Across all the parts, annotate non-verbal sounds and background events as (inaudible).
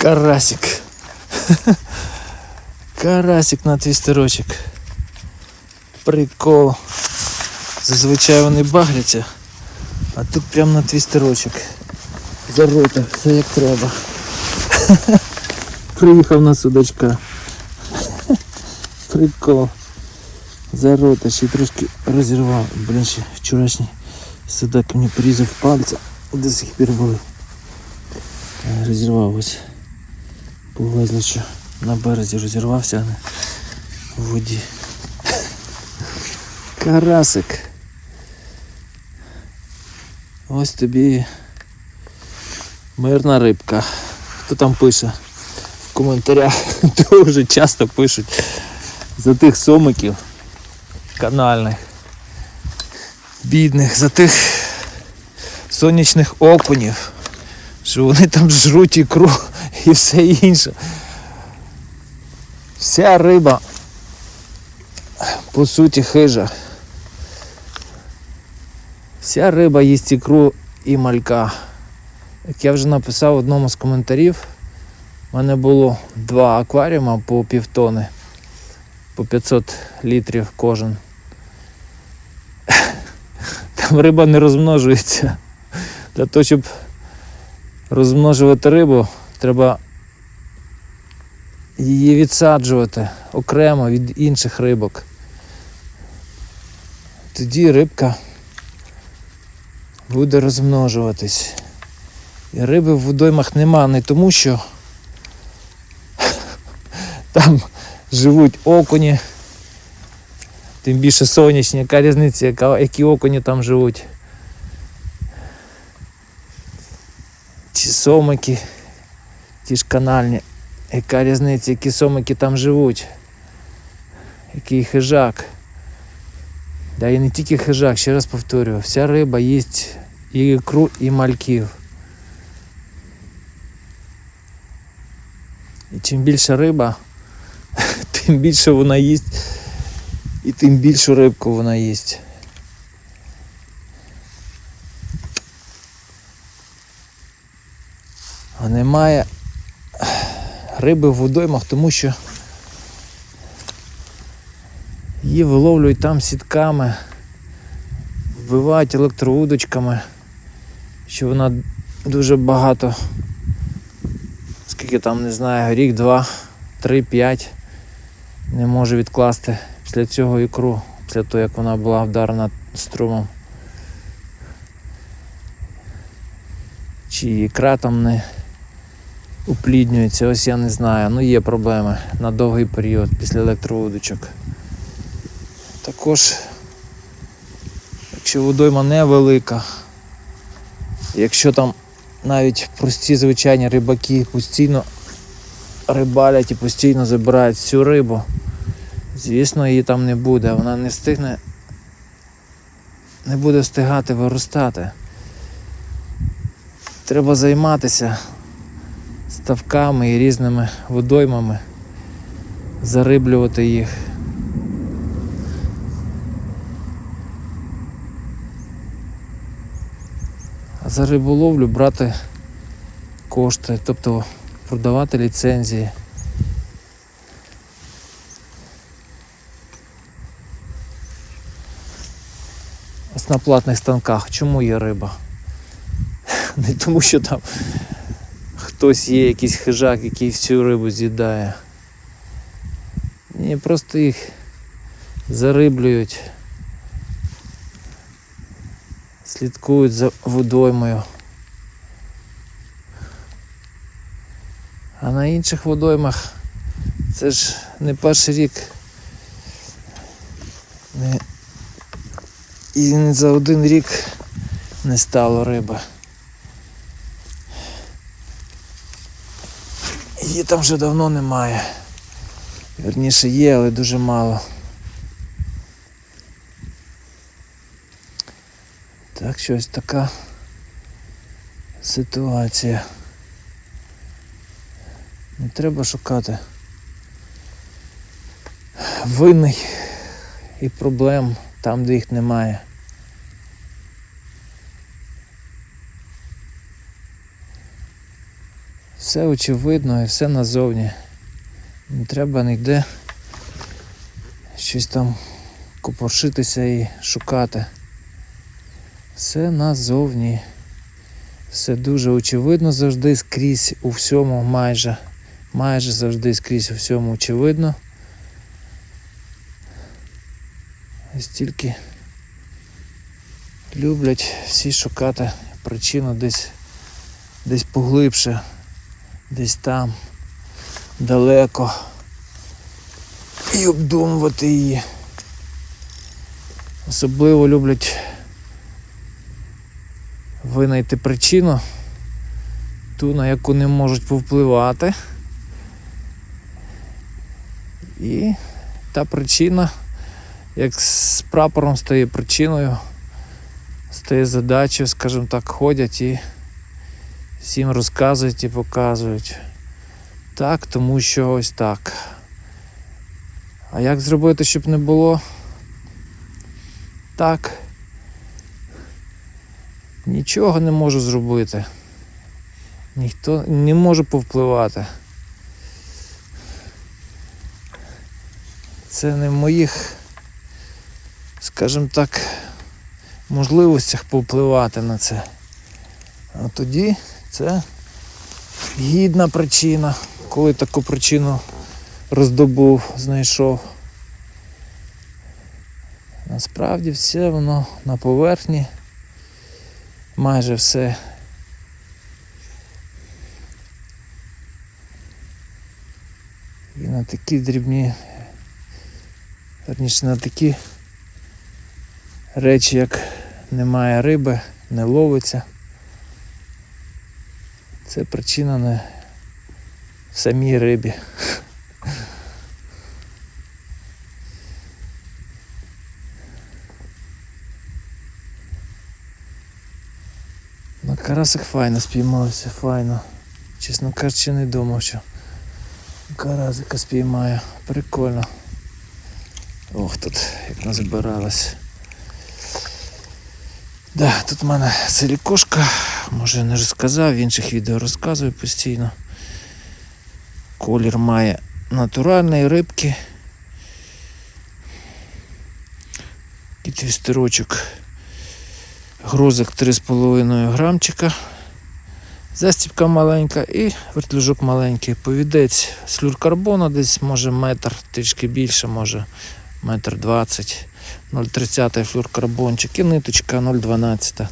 Карасик. Карасик на твістерочок. Прикол. Зазвичай вони багряться, а тут прям на твістерочок. Зарота, все як треба. (laughs) Приїхав на судачка. (laughs) Прикол. Зарота, ще трошки розірвав. Блін, ще вчорашній судак мені порізав пальця. До сих пір були. Е, Розірвав ось. Повезло, що на березі розірвався, в воді. Карасик. Ось тобі мирна рибка. Хто там пише в коментарях? (laughs) Дуже часто пишуть за тих сомиків канальних, бідних, за тих сонячних окунів, що вони там жруть ікру (laughs) і все інше. Вся риба по суті хижа. Вся риба їсть ікру і малька. Як я вже написав в одному з коментарів, в мене було два акваріума по півтони, по 500 літрів кожен. (laughs) Там риба не розмножується. Для того, щоб розмножувати рибу, треба її відсаджувати окремо від інших рибок. Тоді рибка буде розмножуватись. І риби в водоймах нема не тому, що (laughs) там живуть окуні, тим більше сонячні, яка різниця, яка, які окуні там живуть. Чи сомики, ті ж канальні. Яка різниця, які сомики там живуть? Який хижак. Да і не тільки хижак, ще раз повторюю, вся риба їсть і ікру, і мальків. І чим більше риба, (laughs) тим більше вона їсть і тим більшу рибку вона їсть. А немає риби в водоймах, тому що її виловлюють там сітками, вбивають електроудочками, що вона дуже багато, скільки там не знаю, рік, два, три, п'ять не може відкласти після цього ікру, після того як вона була вдарена струмом. Чи ікра там не упліднюється, ось я не знаю. Ну є проблеми на довгий період після електроудочок. Також, якщо водойма невелика, якщо там навіть прості звичайні рибаки постійно рибалять і постійно забирають всю рибу, звісно, її там не буде, вона не встигне, не буде встигати виростати. Треба займатися ставками і різними водоймами, зариблювати їх. За риболовлю брати кошти, тобто продавати ліцензії. Ось на платних станках. Чому є риба? (laughs) Не тому, що там хтось є, якийсь хижак, який всю рибу з'їдає. Ні, просто їх зариблюють, слідкують за водоймою. А на інших водоймах це ж не перший рік. І не за один рік не стало риби. Її там вже давно немає. Верніше є, але дуже мало. Так що ось така ситуація. Не треба шукати винних і проблем там, де їх немає. Все очевидно і все назовні. Не треба ніде щось там копошитися і шукати. Все назовні. Все дуже очевидно завжди скрізь у всьому майже. Майже завжди скрізь у всьому очевидно. І стільки люблять всі шукати причину десь, десь поглибше, десь там, далеко. І обдумувати її. Особливо люблять винайти причину, ту, на яку не можуть повпливати. І та причина, як з прапором стає причиною, стає задачею, скажімо так, ходять і всім розказують і показують. Так, тому що ось так. А як зробити, щоб не було так? Нічого не можу зробити. Ніхто не може повпливати. Це не в моїх, скажімо так, можливостях повпливати на це. А тоді це гідна причина, коли таку причину роздобув, знайшов. Насправді все воно на поверхні, майже все. І на такі дрібні, верніше на такі речі, як немає риби, не ловиться. Це причина не в самій рибі. На карасик файно спіймався, файно. Чесно кажучи, не думав, що карасика спіймаю. Прикольно. Ох, тут як назбиралось. Да, тут в мене селікошка, може не розказав, в інших відео розказую постійно. Колір має натуральної рибки. І твістерочок. Грузик 3,5 грамчика. Застіпка маленька і вертлюжок маленький. Повідець слюркарбону десь може метр, трішки більше, може метр двадцять. 0,30 флюркарбончик і ниточка 0,12.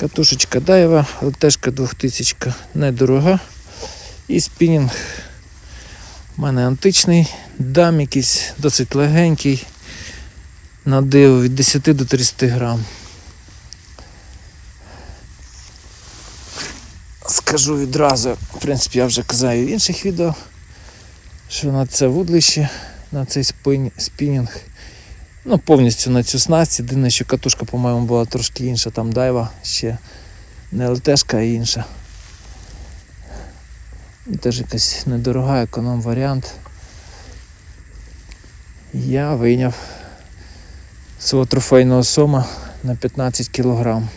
Катушечка Дайва, ЛТшка 2000, недорога. І спінінг. У мене античний, дам якийсь досить легенький. На диво від 10 до 30 грам. Скажу відразу, в принципі, я вже казав в інших відео, що на це вудлище, на цей спінінг, ну повністю на цю снасть. Єдине, що катушка, по-моєму, була трошки інша, там дайва ще не ЛТшка, а інша. І теж якась недорога економ варіант. Я вийняв свого трофейного сома на 15 кілограм.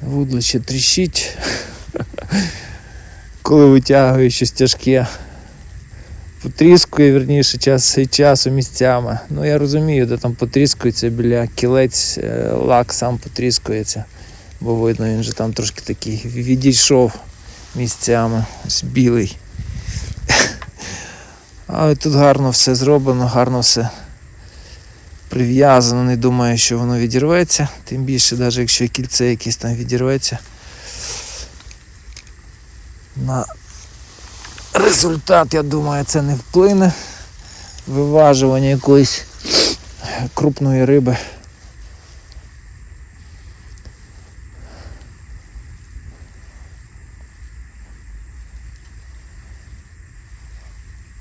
Вудлище тріщить. Коли витягую щось тяжке. Потріскує, верніше, час від часу місцями. Ну я розумію, де там потріскується біля кілець, е, лак сам потріскується. Бо видно, він же там трошки такий відійшов місцями. Ось білий. (laughs) Але тут гарно все зроблено, гарно все прив'язано, не думаю, що воно відірветься. Тим більше, навіть якщо кільце якесь там відірветься. На результат, я думаю, це не вплине. Виважування якоїсь крупної риби.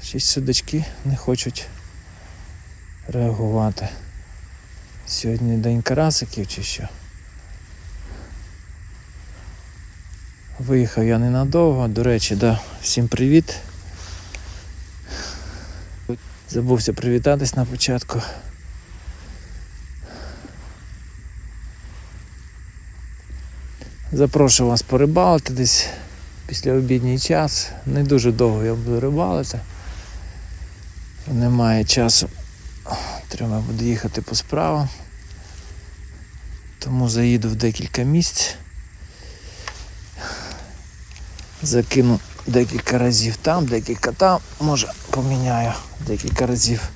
Шість судачки не хочуть реагувати. Сьогодні день карасиків чи що. Виїхав я ненадовго, до речі, да, всім привіт. Забувся привітатись на початку. Запрошую вас порибалити десь після обідній час. Не дуже довго я буду рибалити. Немає часу. Треба буде їхати по справам. Тому заїду в декілька місць. Закину декілька разів там, декілька там. Може поміняю декілька разів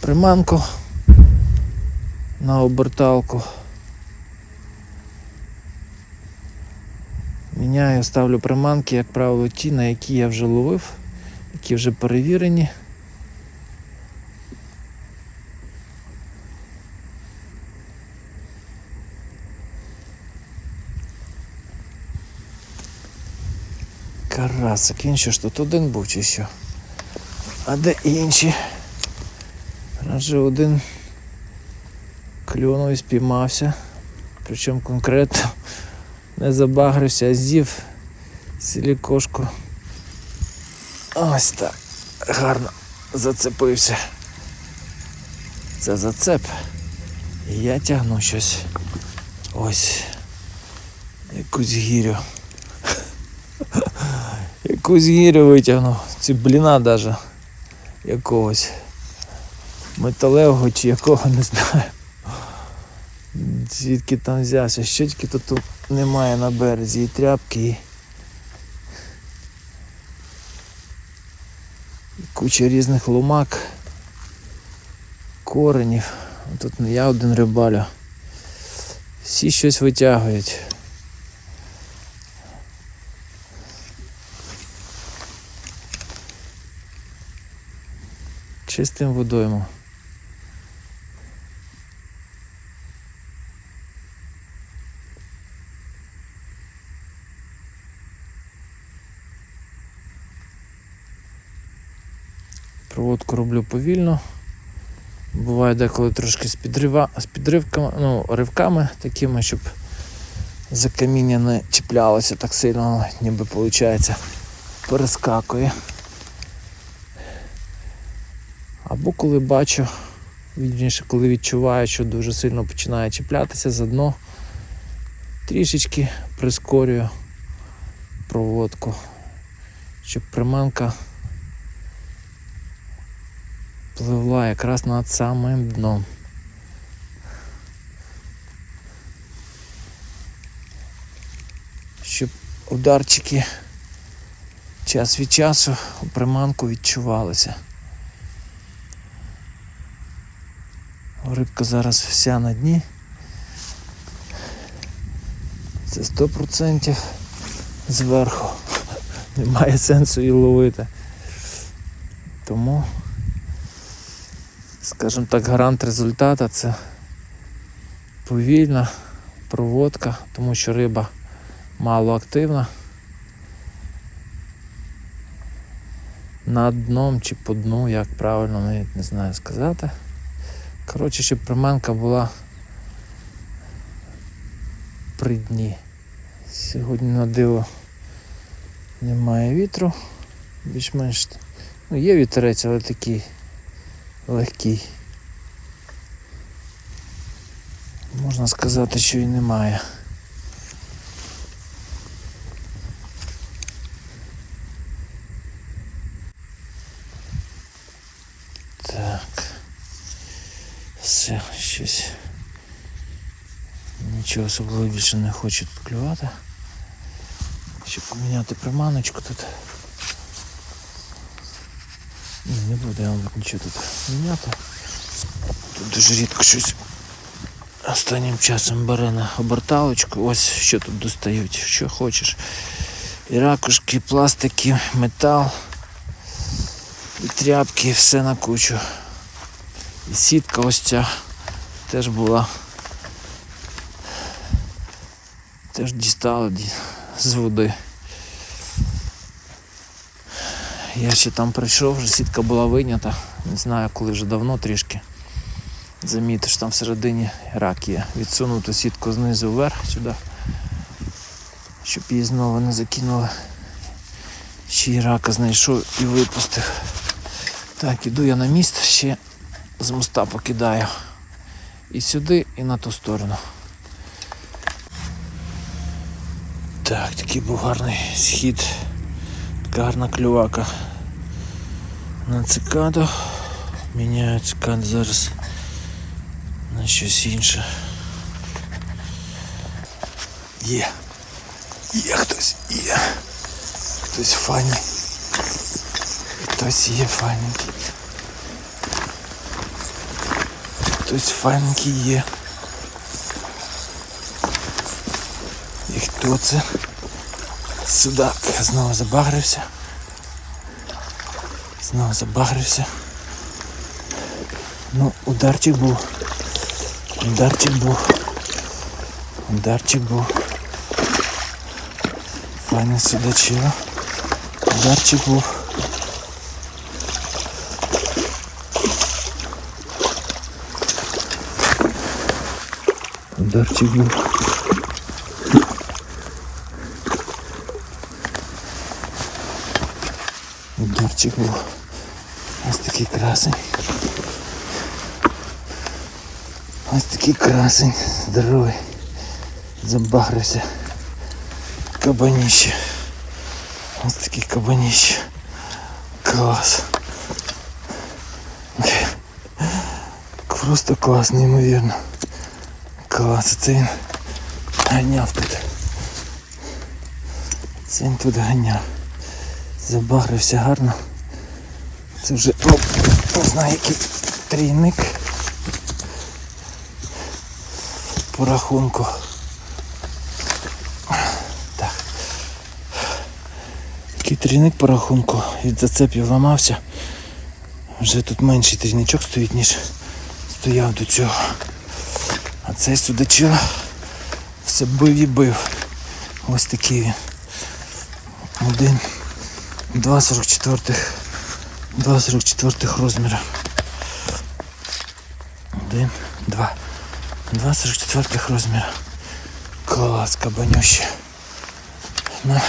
приманку на оберталку. Міняю, ставлю приманки, як правило, ті, на які я вже ловив, які вже перевірені. Він що ж тут один був чи що? А де інші? Радже один клюнув і спіймався. Причому конкретно не забагрився, а з'їв сілікошку. Ось так. Гарно зацепився. Це зацеп. І я тягну щось. Ось. Якусь гірю. Якусь гірю витягнув. Ці бліна даже якогось. Металевого чи якого не знаю. Звідки там взявся? Що тільки тут, немає на березі. І тряпки, і... і куча різних ломак, коренів. Тут не я один рибалю. Всі щось витягують. Чистим водоймом. Проводку роблю повільно. Буває деколи трошки з, підрива, з підривками, ну, ривками такими, щоб за каміння не чіплялося так сильно, ніби виходить, перескакує. Або коли бачу, вірніше, коли відчуваю, що дуже сильно починає чіплятися за дно, трішечки прискорюю проводку, щоб приманка пливла якраз над самим дном. Щоб ударчики час від часу у приманку відчувалися. Рибка зараз вся на дні. Це 100% зверху. (laughs) Немає сенсу її ловити. Тому скажімо так, гарант результата це повільна проводка, тому що риба мало активна. Над дном чи по дну, як правильно навіть не знаю сказати. Коротше, щоб приманка була при дні. Сьогодні на диво немає вітру, більш-менш. Ну, є вітерець, але такий легкий. Можна сказати, що і немає. Так. Все, щось. Нічого особливо більше не хочу тут клювати. Щоб поміняти приманочку тут. Ні, не буду я мабуть, нічого тут міняти. Тут дуже рідко щось останнім часом бере на оберталочку. Ось що тут достають, що хочеш. І ракушки, і пластики, метал, і тряпки, і все на кучу. І сітка ось ця теж була. Теж дістала ді- з води. Я ще там прийшов, вже сітка була вийнята. Не знаю, коли вже давно трішки. Замітиш, там всередині рак є. Відсунув ту сітку знизу вверх сюди, щоб її знову не закинули. Ще й рака знайшов і випустив. Так, іду я на міст, ще з моста покидаю. І сюди, і на ту сторону. Так, такий був гарний схід. Така гарна клювака. На цикаду. Міняю цикаду зараз на щось інше. Є. Є хтось, є. Хтось файний. Хтось є файненький. Хтось файненький є. І хто це? Судак знову забагрився. Знову забагрився. Ну, ударчик був. Ударчик був. Ударчик був. Файне судачило. Ударчик був. Ударчик був. Ударчик був. Ось такий красень. Ось такий красень. Здоровий. Забагрився. Кабанище. Ось такий кабанище. Клас. Просто клас, неймовірно. Клас, це він ганяв тут. Це він тут ганяв. Забагрився гарно. Це вже ну, не знаю який трійник по рахунку. Так. Який трійник по рахунку від зацепів ламався. Вже тут менший трійничок стоїть, ніж стояв до цього. А цей судачила все бив і бив. Ось такий він. Один. 2,44 2,44 розміра. Один, два. 2,44 розміра. Клас, кабанюще. На,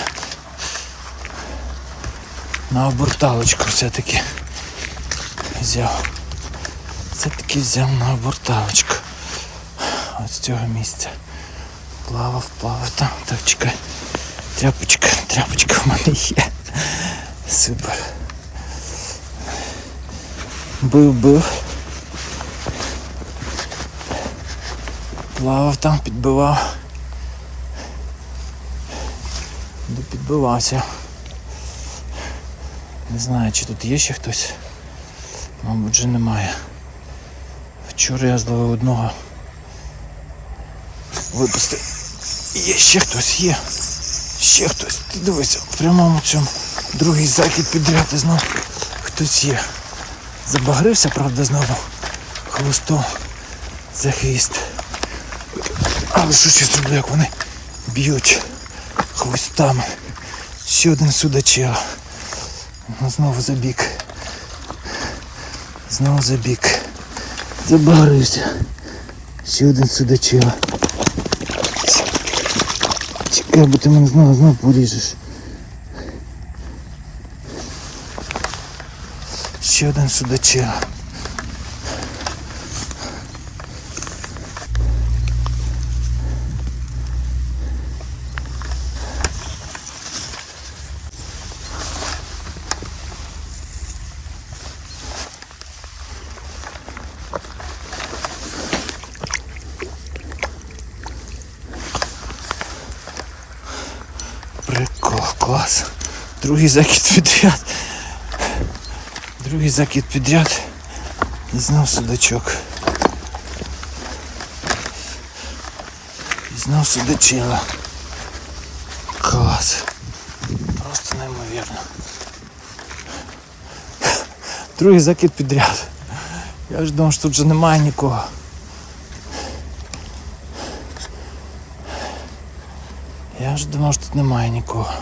на оберталочку все-таки взяв. Все-таки взяв на оберталочку. От з цього місця. Плавав, плавав там. Так, чекай. Тряпочка, тряпочка в мене є. Супер. Бив, бив. Плавав там, підбивав. Де підбивався. Не знаю, чи тут є ще хтось. Мабуть, вже немає. Вчора я зловив одного. Випустив. Є ще хтось, є. Ще хтось. Ти дивися, в прямому цьому другий закид підряд і знов хтось є. Забагрився, правда, знову хвостом за хвіст. Але що ще зроблю, як вони б'ють хвостами. Ще один судачила. Ну, знову забіг. Знову забіг. Забагрився. Ще один судачила. Чекай, бо ти мене знову знову поріжеш. Ще один судачила. Прикол, клас. Другий закид підряд. Другий закид підряд. І знов судачок. І знов судачила. Клас. Просто неймовірно. Другий закид підряд. Я ж думав, що тут вже немає нікого. Я ж думав, що тут немає нікого.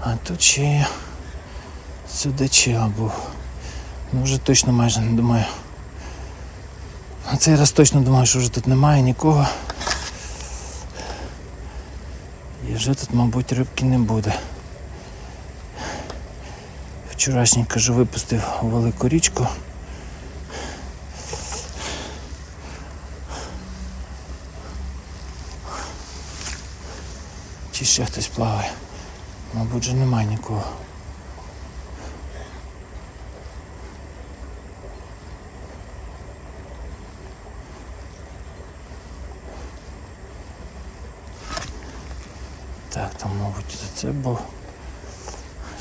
А тут ще є судачила був. Ну вже точно майже не думаю. На цей раз точно думаю, що вже тут немає нікого. І вже тут, мабуть, рибки не буде. Вчорашній, кажу, випустив у велику річку. Чи ще хтось плаває? Мабуть, же немає нікого. Так, там, мабуть, це був.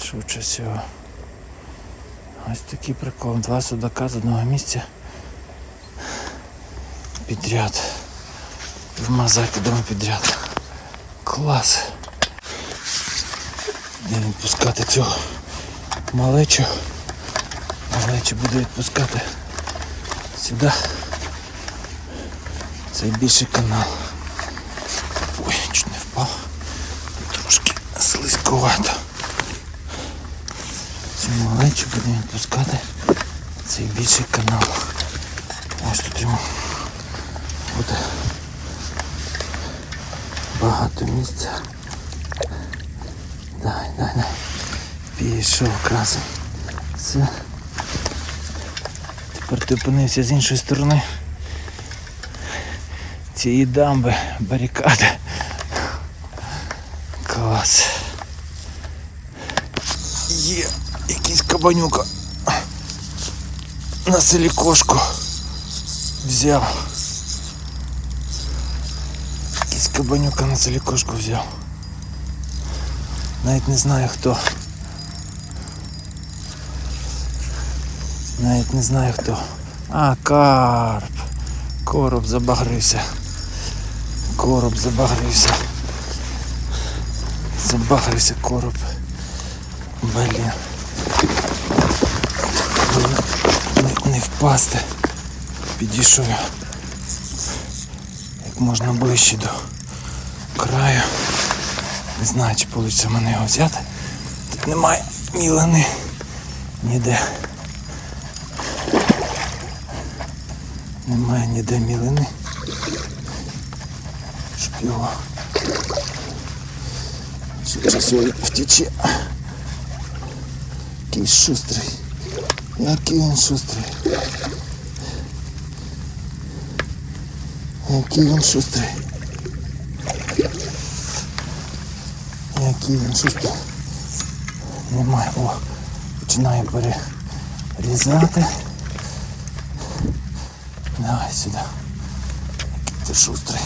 Швидше всього. Ось такий прикол. Два судака з одного місця. Підряд. Двома закидами підряд. Клас. Де відпускати цього малечу. Малечу буду відпускати сюди. Цей більший канал. Ой, чуть не впав. Трошки слизьковато. Цю малечу будемо відпускати цей більший канал. Ось тут йому буде багато місця. Дай, дай, дай. Пішов красень. Все. Тепер ти опинився з іншої сторони цієї дамби, барикади. Клас. Є якийсь кабанюка. На селі кошку взяв. Якийсь кабанюка на селі кошку взяв. Навіть не знаю хто. Навіть не знаю хто. А, карп. Короб забагрився. Короб забагрився. Забагрився короб. Блін. Не, не впасти. Підійшов як можна ближче до краю. Не знаю, чи вийде мене його взяти. Тут немає мілини ніде. Немає ніде мілини. Щоб його часу втіче. Який шустрий. Який він шустрий. Який він шустрий. Який він шустрий. Немає. О, починає перерізати. Давай сюди. Ти шустрий.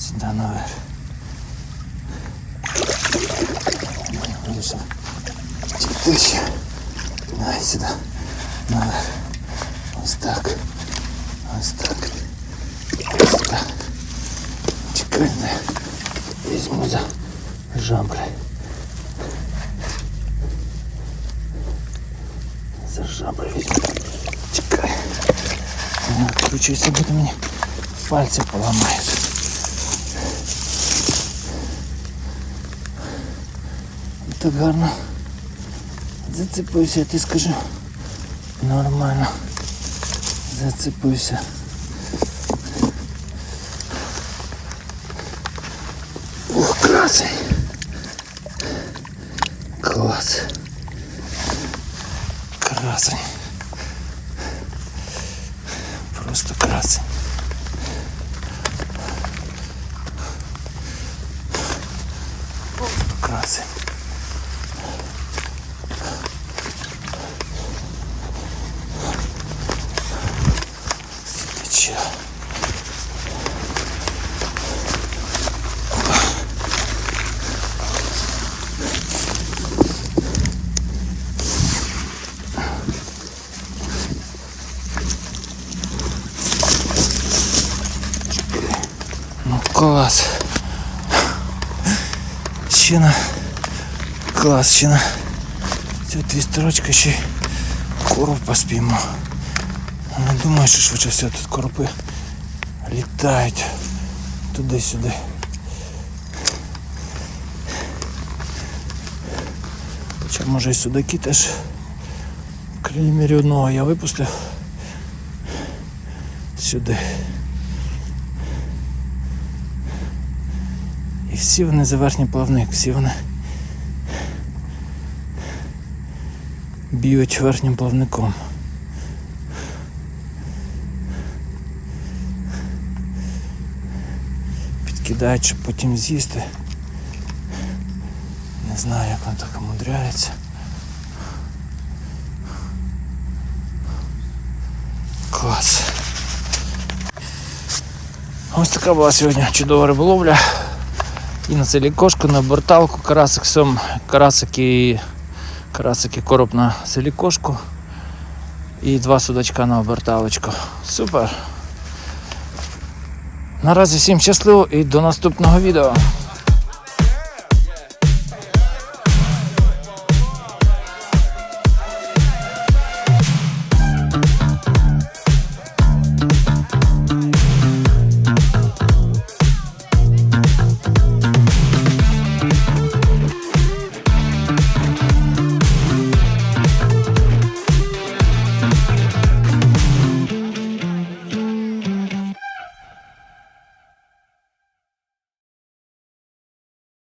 Сюда наверх. Вийшов. Тільки ще. Давай сюди. Наверх. Ось так. Ось так. Ось так. Чекай, не. Візьму за жабри. За жабри візьму. Чекай. Не відкручуйся, буде мені пальці поламають. Так гарно зацепився, я ти скажу. Нормально. Зацепився. Ох, красень. Клас. Красень. Просто красень. Просто красень. Тече. Ну клас. Щина. Клас, щина. Це дві строчки ще й коров поспіймо. Не думаю, що швидше все тут коропи літають туди-сюди. Хоча може і судаки теж крайній одного я випустив сюди. І всі вони за верхній плавник, всі вони б'ють верхнім плавником. Підкидають, щоб потім з'їсти. Не знаю, як вони так умудряються. Клас. Ось така була сьогодні чудова риболовля. І на селікошку, на борталку, карасик сом, карасик і карасик і короб на селікошку. І два судачка на оберталочку. Супер. Наразі всім щасливо і до наступного відео.